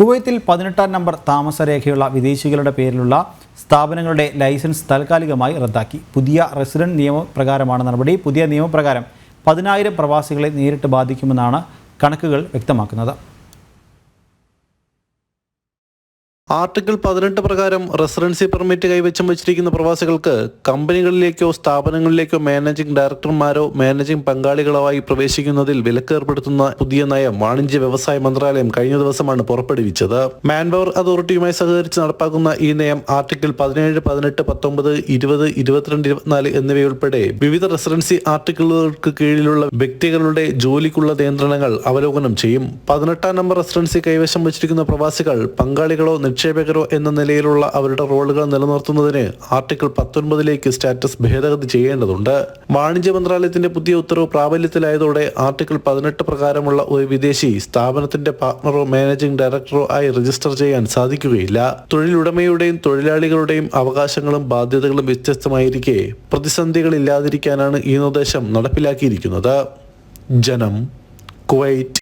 കുവൈത്തിൽ പതിനെട്ടാം നമ്പർ താമസരേഖയുള്ള വിദേശികളുടെ പേരിലുള്ള സ്ഥാപനങ്ങളുടെ ലൈസൻസ് താൽക്കാലികമായി റദ്ദാക്കി. പുതിയ റെസിഡന്റ് നിയമപ്രകാരമാണ് നടപടി. പുതിയ നിയമപ്രകാരം പതിനായിരം പ്രവാസികളെ നേരിട്ട് ബാധിക്കുമെന്നാണ് കണക്കുകൾ വ്യക്തമാക്കുന്നത്. ആർട്ടിക്കിൾ പതിനെട്ട് പ്രകാരം റെസിഡൻസി പെർമിറ്റ് കൈവശം വച്ചിരിക്കുന്ന പ്രവാസികൾക്ക് കമ്പനികളിലേക്കോ സ്ഥാപനങ്ങളിലേക്കോ മാനേജിംഗ് ഡയറക്ടർമാരോ മാനേജിംഗ് പങ്കാളികളോ ആയി പ്രവേശിക്കുന്നതിൽ വിലക്ക് ഏർപ്പെടുത്തുന്ന പുതിയ നയം വാണിജ്യ വ്യവസായ മന്ത്രാലയം കഴിഞ്ഞ ദിവസമാണ് പുറപ്പെടുവിച്ചത്. മാൻപവർ അതോറിറ്റിയുമായി സഹകരിച്ച് നടപ്പാക്കുന്ന ഈ നയം ആർട്ടിക്കിൾ പതിനേഴ് പതിനെട്ട് പത്തൊമ്പത് ഇരുപത് ഇരുപത്തിരണ്ട് ഇരുപത്തിനാല് എന്നിവയുൾപ്പെടെ വിവിധ റെസിഡൻസി ആർട്ടിക്കിളുകൾക്ക് കീഴിലുള്ള വ്യക്തികളുടെ ജോലിക്കുള്ള നിയന്ത്രണങ്ങൾ അവലോകനം ചെയ്യും. പതിനെട്ടാം നമ്പർ റെസിഡൻസി കൈവശം വച്ചിരിക്കുന്ന പ്രവാസികൾ പങ്കാളികളോ നിക്ഷേപകരോ എന്ന നിലയിലുള്ള അവരുടെ റോളുകൾ നിലനിർത്തുന്നതിന് ആർട്ടിക്കിൾ പത്തൊൻപതിലേക്ക് സ്റ്റാറ്റസ് ഭേദഗതി ചെയ്യേണ്ടതുണ്ട്. വാണിജ്യ മന്ത്രാലയത്തിന്റെ പുതിയ ഉത്തരവ് പ്രാബല്യത്തിലായതോടെ ആർട്ടിക്കിൾ പതിനെട്ട് പ്രകാരമുള്ള ഒരു വിദേശി സ്ഥാപനത്തിന്റെ പാർട്ണറോ മാനേജിംഗ് ഡയറക്ടറോ ആയി രജിസ്റ്റർ ചെയ്യാൻ സാധിക്കുകയില്ല. തൊഴിലുടമയുടെയും തൊഴിലാളികളുടെയും അവകാശങ്ങളും ബാധ്യതകളും വ്യത്യസ്തമായിരിക്കെ പ്രതിസന്ധികളില്ലാതിരിക്കാനാണ് ഈ നിർദ്ദേശം നടപ്പിലാക്കിയിരിക്കുന്നത്. ജനം കുവൈറ്റ്